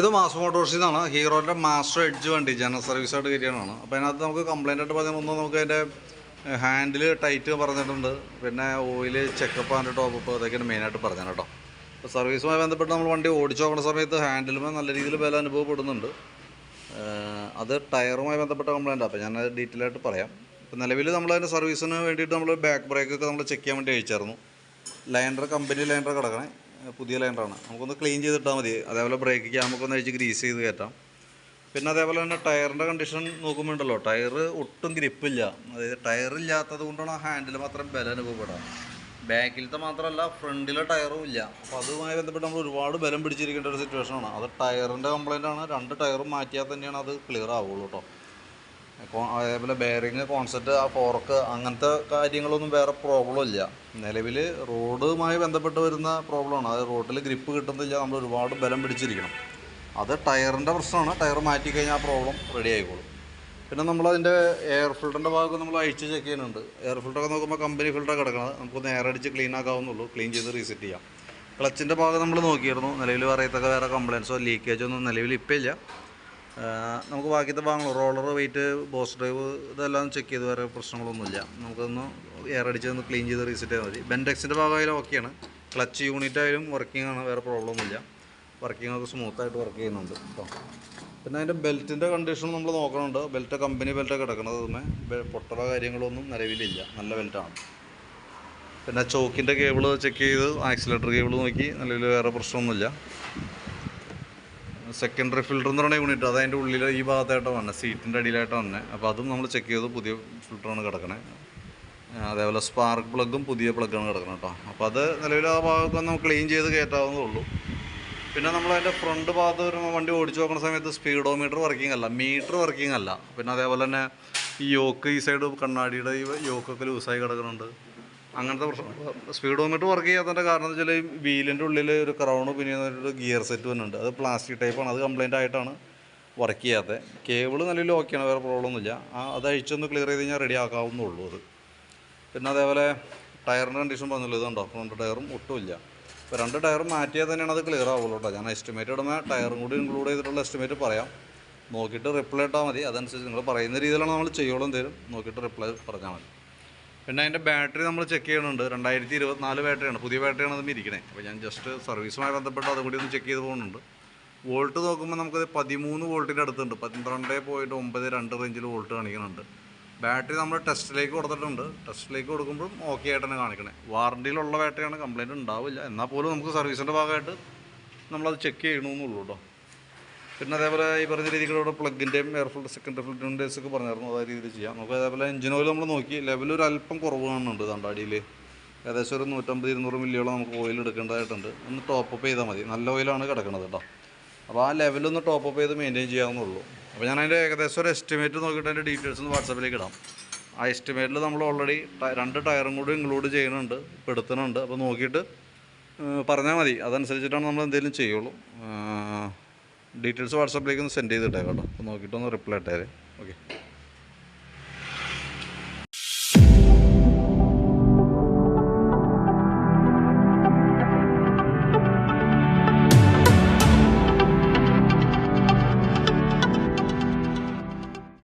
ഇത് മാസ് മോട്ടോർസിൽ നിന്നാണ് ഹീറോന്റെ മാസ്റ്റർ എഡ്ജ് വണ്ടി ജനറൽ സർവീസ് ആയിട്ട് കയറ്റിയാണ് അപ്പോൾ അതിനകത്ത് നമുക്ക് കംപ്ലൈന്റ് ആയിട്ട് പറഞ്ഞാൽ ഒന്ന് നമുക്ക് അതിന്റെ ഹാൻഡിൽ ടൈറ്റ് പറഞ്ഞിട്ടുണ്ട്. പിന്നെ ഓയിൽ ചെക്കപ്പ് ആൻഡ് ടോപ്പ് അതൊക്കെയാണ് മെയിനായിട്ട് പറഞ്ഞത് കേട്ടോ. അപ്പോൾ സർവീസുമായി ബന്ധപ്പെട്ട് നമ്മൾ വണ്ടി ഓടിച്ചു നോക്കുന്ന സമയത്ത് ഹാൻഡിലുമേ നല്ല രീതിയിൽ വില അനുഭവപ്പെടുന്നുണ്ട്. അത് ടയറുമായി ബന്ധപ്പെട്ട കംപ്ലൈന്റ് അപ്പോൾ ഞാൻ ഡീറ്റെയിൽ ആയിട്ട് പറയാം. ഇപ്പോൾ നിലവിൽ നമ്മൾ അതിന്റെ സർവീസിന് വേണ്ടിയിട്ട് നമ്മൾ ബാക്ക് ബ്രേക്കൊക്കെ നമ്മൾ ചെക്ക് ചെയ്യാൻ വേണ്ടി അയച്ചായിരുന്നു. ലൈൻഡർ കമ്പനി ലൈൻഡർ കിടക്കണേ. പുതിയ ലൈൻഡറാണ് നമുക്കൊന്ന് ക്ലീൻ ചെയ്തിട്ടാൽ മതി. അതേപോലെ ബ്രേക്ക് ക്യാമൊക്കെ അഴിച്ച് ഗ്രീസ് ചെയ്ത് കയറ്റാം. പിന്നെ അതേപോലെ തന്നെ ടയറിന്റെ കണ്ടീഷൻ നോക്കുമ്പോൾ ഉണ്ടല്ലോ ടയർ ഒട്ടും ഗ്രിപ്പില്ല അതായത് ടയർ ഇല്ലാത്തത് കൊണ്ടാണ് ഹാൻഡിൽ മാത്രം ബല അനുഭവപ്പെടാം ബാക്കിലത്തെ മാത്രമല്ല ഫ്രണ്ടിലെ ടയറും ഇല്ല. അപ്പോൾ അതുമായി ബന്ധപ്പെട്ട് നമ്മൾ ഒരുപാട് ബലം പിടിച്ചിരിക്കേണ്ട ഒരു സിറ്റുവേഷനാണ് അത് ടയറിന്റെ കംപ്ലൈന്റ് ആണ്. രണ്ട് ടയറും മാറ്റിയാൽ തന്നെയാണ് അത് ക്ലിയർ ആവുള്ളൂ കേട്ടോ അതേപോലെ ബെയറിങ് കോൺസെപ്റ്റ് ആ ഫോർക്ക് അങ്ങനത്തെ കാര്യങ്ങളൊന്നും വേറെ പ്രോബ്ലം ഇല്ല. നിലവിൽ റോഡുമായി ബന്ധപ്പെട്ട് വരുന്ന പ്രോബ്ലമാണ് അത് റോഡിൽ ഗ്രിപ്പ് കിട്ടുന്നില്ല നമ്മൾ ഒരുപാട് ബലം പിടിച്ചിരിക്കണം. അത് ടയറിന്റെ പ്രശ്നമാണ്. ടയർ മാറ്റി കഴിഞ്ഞാൽ ആ പ്രോബ്ലം റെഡി ആയിക്കോളും. പിന്നെ നമ്മളതിന്റെ എയർ ഫിൽറ്ററിന്റെ ഭാഗം നമ്മൾ അഴിച്ച് ചെക്ക് ചെയ്യുന്നുണ്ട്. എയർ ഫിൽറ്ററൊക്കെ നോക്കുമ്പോൾ കമ്പനി ഫിൽറ്റർ കിടക്കുന്നത് നമുക്കൊന്ന് എയർ അടിച്ച് ക്ലീൻ ആക്കാവുന്നുള്ളൂ ക്ലീൻ ചെയ്ത് റീസെറ്റ് ചെയ്യാം. ക്ലച്ചിന്റെ ഭാഗം നമ്മൾ നോക്കിയിരുന്നു. നിലവിൽ പറയത്തൊക്കെ വേറെ കംപ്ലയിൻസോ ലീക്കേജോ ഒന്നും നിലവിൽ ഇപ്പം ഇല്ല. നമുക്ക് ബാക്കിയത്തെ ഭാഗങ്ങൾ റോളർ വെയിറ്റ് ബോസ് ഡ്രൈവ് ഇതെല്ലാം ചെക്ക് ചെയ്ത് വേറെ പ്രശ്നങ്ങളൊന്നുമില്ല. നമുക്കൊന്ന് എയർ അടിച്ച് ഒന്ന് ക്ലീൻ ചെയ്ത് റീസെറ്റ് ചെയ്താൽ മതി. ബെൻഡെക്സിന്റെ ഭാഗമായാലും ഓക്കെയാണ് ക്ലച്ച് യൂണിറ്റ് ആയാലും വർക്കിംഗ് ആണ് വേറെ പ്രോബ്ലം ഒന്നുമില്ല വർക്കിംഗ് ഒക്കെ സ്മൂത്തായിട്ട് വർക്ക് ചെയ്യുന്നുണ്ട് കേട്ടോ പിന്നെ അതിന്റെ ബെൽറ്റിന്റെ കണ്ടീഷൻ നമ്മൾ നോക്കണുണ്ട്. ബെൽറ്റ് കമ്പനി ബെൽറ്റൊക്കെ കിടക്കുന്നത് അതുമേ പൊട്ടറ കാര്യങ്ങളൊന്നും നിലവിലില്ല. നല്ല ബെൽറ്റാണ് പിന്നെ ചോക്കിന്റെ കേബിൾ ചെക്ക് ചെയ്ത് ആക്സിലേറ്റർ കേബിൾ നോക്കി. നിലവിൽ വേറെ പ്രശ്നമൊന്നുമില്ല. സെക്കൻഡറി ഫിൽറ്റർ എന്ന് പറയുന്ന യൂണിറ്റ് അത് ഉള്ളിൽ ഈ ഭാഗത്തായിട്ട് വന്നത് സീറ്റിന്റെ അടിയിലായിട്ട് വന്നത് അപ്പോൾ അതും നമ്മൾ ചെക്ക് ചെയ്ത് പുതിയ ഫിൽറ്ററാണ് കിടക്കണേ. അതേപോലെ സ്പാർക്ക് പ്ലഗും പുതിയ പ്ലഗാണ് കിടക്കുന്നത് കേട്ടോ അപ്പോൾ അത് നിലവിൽ ആ ഭാഗമൊക്കെ നമുക്ക് ക്ലീൻ ചെയ്ത് കയറ്റാവുന്നേ ഉള്ളൂ. പിന്നെ നമ്മൾ അതിന്റെ ഫ്രണ്ട് ഭാഗത്ത് വരുമ്പോൾ വണ്ടി ഓടിച്ചു നോക്കുന്ന സമയത്ത് സ്പീഡോ മീറ്റർ വർക്കിംഗ് അല്ല മീറ്റർ വർക്കിംഗ് അല്ല. പിന്നെ അതേപോലെ തന്നെ ഈ യോക്ക് ഈ സൈഡ് കണ്ണാടിയുടെ ഈ യോക്കൊക്കെ ലൂസായി കിടക്കുന്നുണ്ട് അങ്ങനത്തെ പ്രശ്നം. സ്പീഡോമീറ്റർ വർക്ക് ചെയ്യാത്തതിന്റെ കാരണം എന്ന് വെച്ചാൽ വീലിന്റെ ഉള്ളിൽ ഒരു ക്രൗണ് പിന്നെ ഒരു ഗിയർ സെറ്റ് വന്നിട്ടുണ്ട്. അത് പ്ലാസ്റ്റിക് ടൈപ്പാണ് അത് കംപ്ലൈന്റ് ആയിട്ടാണ് വർക്ക് ചെയ്യാത്തത് കേബിൾ നല്ല ഓക്കെയാണ് വേറെ പ്രോബ്ലം ഒന്നുമില്ല. ആ അത് അഴിച്ചൊന്ന് ക്ലിയർ ചെയ്ത് കഴിഞ്ഞാൽ റെഡി ആക്കാവുന്നുള്ളൂ അത്. പിന്നെ അതേപോലെ ടയറിന്റെ കണ്ടീഷൻ പറഞ്ഞല്ലോ ഇതുണ്ടോ? ഫ്രണ്ട് ടയറും ഒട്ടുമില്ല. ഇപ്പോൾ രണ്ട് ടയർ മാറ്റിയാൽ തന്നെയാണ് അത് ക്ലിയർ ആവുള്ളൂ കേട്ടോ ഞാൻ എസ്റ്റിമേറ്റ് ഇടുമ്പോൾ ടയറും കൂടി ഇൻക്ലൂഡ് ചെയ്തിട്ടുള്ള എസ്റ്റിമേറ്റ് പറയാം. നോക്കിയിട്ട് റിപ്ലൈ ഇട്ടാൽ മതി. അതനുസരിച്ച് നിങ്ങൾ പറയുന്ന രീതിയിലാണ് നമ്മൾ ചെയ്യുള്ളൂ എന്തേലും നോക്കിയിട്ട് റിപ്ലൈ പറഞ്ഞാൽ മതി. പിന്നെ അതിന്റെ ബാറ്ററി നമ്മൾ ചെക്ക് ചെയ്യണുണ്ട് രണ്ടായിരത്തി ഇരുപത്തിനാല് ബാറ്ററിയാണ്. പുതിയ ബാറ്ററിയാണ് അതും ഇരിക്കണേ. അപ്പോൾ ഞാൻ ജസ്റ്റ് സർവീസുമായി ബന്ധപ്പെട്ട് അതും കൂടി ഒന്ന് ചെക്ക് ചെയ്ത് പോകുന്നുണ്ട്. വോൾട്ട് നോക്കുമ്പോൾ നമുക്കത് പതിമൂന്ന് വോൾട്ടിന്റെ അടുത്തുണ്ട്. പന്ത്രണ്ട് പോയിന്റ് ഒമ്പത് രണ്ട് റേഞ്ചിൽ വോൾട്ട് കാണിക്കുന്നുണ്ട്. ബാറ്ററി നമ്മൾ ടെസ്റ്റിലേക്ക് കൊടുത്തിട്ടുണ്ട്. ടെസ്റ്റിലേക്ക് കൊടുക്കുമ്പോഴും ഓക്കെ ആയിട്ട് തന്നെ കാണിക്കണേ വാറണ്ടിയിലുള്ള ബാറ്ററിയാണ് കംപ്ലയിന്റ് ഉണ്ടാവില്ല. എന്നാൽ പോലും നമുക്ക് സർവീസിന്റെ ഭാഗമായിട്ട് നമ്മളത് ചെക്ക് ചെയ്യണമെന്നുള്ളൂ കേട്ടോ പിന്നെ അതേപോലെ ഈ പറഞ്ഞ ഇവിടെ പ്ലഗിന്റെയും എയർ ഫിൽറ്റർ സെക്കൻഡറി ഫിൽറ്ററിന്റെസ് ഒക്കെ പറഞ്ഞായിരുന്നു അതേ രീതിയിൽ ചെയ്യാം. നമുക്ക് അതേപോലെ എഞ്ചിൻ ഓയിൽ നമ്മൾ നോക്കി ലെവൽ ഒരു അല്പം കുറവ് കാണുന്നുണ്ട് തണ്ടാടിയിൽ ഏകദേശം ഒരു നൂറ്റമ്പത് ഇരുന്നൂറ് മില്ലിയോളം നമുക്ക് ഓയിൽ എടുക്കേണ്ടതായിട്ടുണ്ട്. ഒന്ന് ടോപ്പ് അപ്പ് ചെയ്താൽ മതി. നല്ല ഓയിലാണ് കിടക്കുന്നത് കേട്ടോ. അപ്പോൾ ആ ലെവലൊന്ന് ടോപ്പ് അപ്പ് ചെയ്ത് മെയിന്റെയിൻ ചെയ്യാവുന്നുള്ളൂ അപ്പോൾ ഞാൻ അതിന്റെ ഏകദേശം ഒരു എസ്റ്റിമേറ്റ് നോക്കിയിട്ട് അതിന്റെ ഡീറ്റെയിൽസ് ഒന്ന് വാട്സാപ്പിലേക്ക് ഇടാം. ആ എസ്റ്റിമേറ്റിൽ നമ്മൾ ഓൾറെഡി രണ്ട് ടയറും കൂടി ഇൻക്ലൂഡ് ചെയ്യുന്നുണ്ട് പെടുത്തുന്നുണ്ട്. അപ്പോൾ നോക്കിയിട്ട് പറഞ്ഞാൽ മതി. അതനുസരിച്ചിട്ടാണ് നമ്മൾ എന്തെങ്കിലും ചെയ്യുള്ളൂ. ഡീറ്റെയിൽസ് വാട്സാപ്പിലേക്ക് ഒന്ന് സെൻഡ് ചെയ്തിട്ടേക്കാം കേട്ടോ. നോക്കിയിട്ടൊന്ന് റിപ്ലൈ ഇട്ടേരെ. ഓക്കെ.